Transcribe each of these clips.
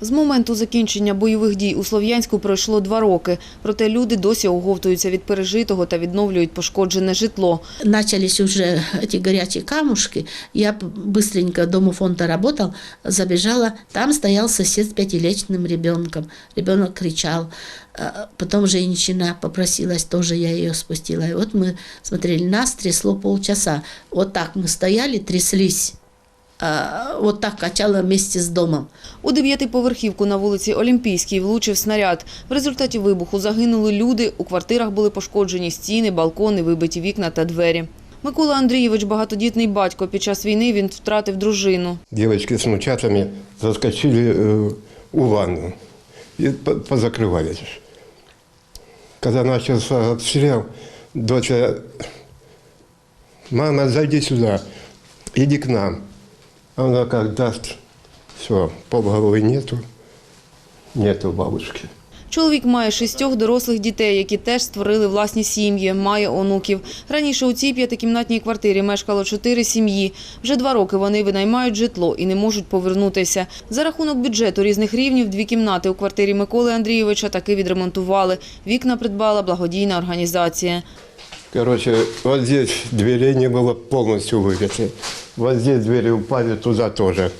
З моменту закінчення бойових дій у Слов'янську пройшло два роки. Проте люди досі оговтуються від пережитого та відновлюють пошкоджене житло. начались уже эти горячие камушки, я п- быстренько домофонда работал, забежала, там стоял сосед с пятилетним ребенком. Ребенок кричал, А, потом женщина попросилась, тоже я ее спустила. И вот мы смотрели, нас трясло полчаса. Вот так мы стояли, тряслись, А, вот так качало вместе с домом. У дев'ятиповерхівку на вулиці Олімпійській влучив снаряд. В результаті вибуху загинули люди, у квартирах були пошкоджені стіни, балкони, вибиті вікна та двері. Микола Андрійович – багатодітний батько. Під час війни він втратив дружину. Девочки с внучатами заскочили э, у ванну и по- позакрывались. Когда начался обстрел, доча, мама, зайди сюда, иди к нам. А Она как даст, все, полголовы нету, нету бабушки. Чоловік має шістьох дорослих дітей, які теж створили власні сім'ї, має онуків. Раніше у цій п'ятикімнатній квартирі мешкало чотири сім'ї. Вже два роки вони винаймають житло і не можуть повернутися. За рахунок бюджету різних рівнів дві кімнати у квартирі Миколи Андрійовича таки відремонтували. Вікна придбала благодійна організація. Короче, вот здесь дверей не было полностью выбиты. Вот здесь двери упали, туда тоже.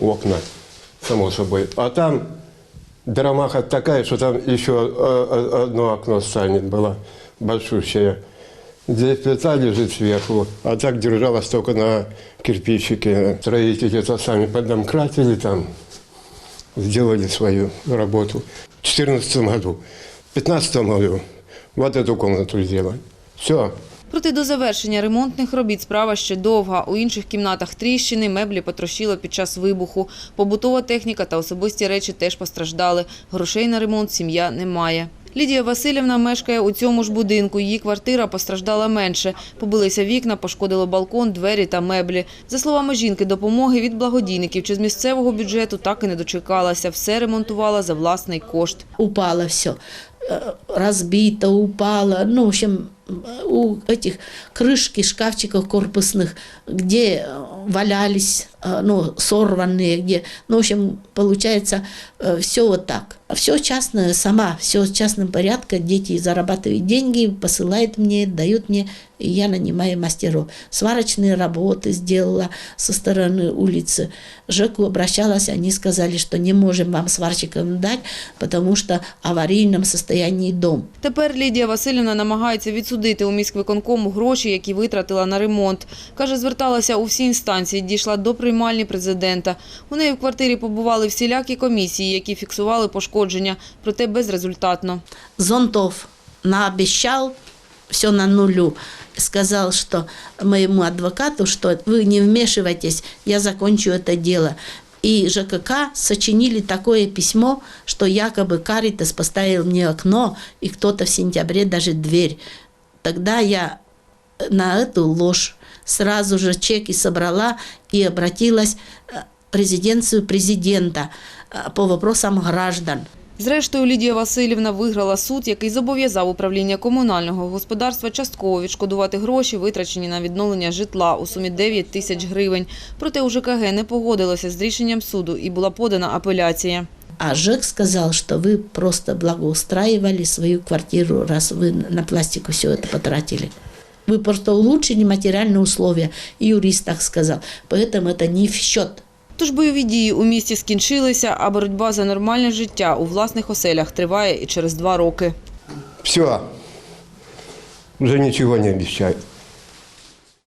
Окна, само собой. А там драмаха такая, что там еще э, э, одно окно станет было, большущее. Здесь плита лежит сверху, а так держалась только на кирпичике. Строители это сами подомкратили там, сделали свою работу. В 2014 году, в 2015 году вот эту комнату сделали. Все. Проте до завершення ремонтних робіт справа ще довга. У інших кімнатах тріщини, меблі потрощило під час вибуху. Побутова техніка та особисті речі теж постраждали. Грошей на ремонт сім'я не має. Лідія Васильівна мешкає у цьому ж будинку. Її квартира постраждала менше. Побилися вікна, пошкодило балкон, двері та меблі. За словами жінки, допомоги від благодійників чи з місцевого бюджету так і не дочекалася. Все ремонтувала за власний кошт. упало все, разбито, упало, ну, в общем, у этих крышки шкафчиков корпусных, где э, валялись, э, ну, сорванные, где, ну, в общем, получается, все вот так. Все частное, сама, все в частном порядке, дети зарабатывают деньги, посылают мне, дают мне, и я нанимаю мастеров. Сварочные работы сделала со стороны улицы. ЖЭКу обращалась, они сказали, что не можем вам сварщикам дать, потому что в аварийном состоянии дом. Тепер Лідія Васильівна намагається відсудити у міськвиконкому гроші, які витратила на ремонт. Каже, зверталася у всі інстанції, дійшла до приймальні президента. У неї в квартирі побували всілякі комісії, які фіксували пошкодження, проте безрезультатно. Зонтов наобещал, все на нулю. Сказал, что моему адвокату, что вы не вмешивайтесь, я закончу это дело. И ЖКК сочинили такое письмо, что якобы Каритас поставил мне окно, и кто-то в сентябре даже дверь. Тогда я на эту ложь сразу же чеки собрала и обратилась э, в резиденцию президента э, по вопросам граждан. Зрештою, Лідія Васильівна виграла суд, який зобов'язав управління комунального господарства частково відшкодувати гроші, витрачені на відновлення житла у сумі 9 тисяч гривень. Проте у ЖКГ не погодилося з рішенням суду і була подана апеляція. А ЖЭК сказал, что вы просто благоустраивали свою квартиру, раз вы на пластику все это потратили. Вы просто улучшили материальные условия. И юрист так сказал. Поэтому это не в счет. Тож бойові дії у місті скінчилися, а боротьба за нормальне життя у власних оселях триває і через два роки. Все. Уже ничего не обещают.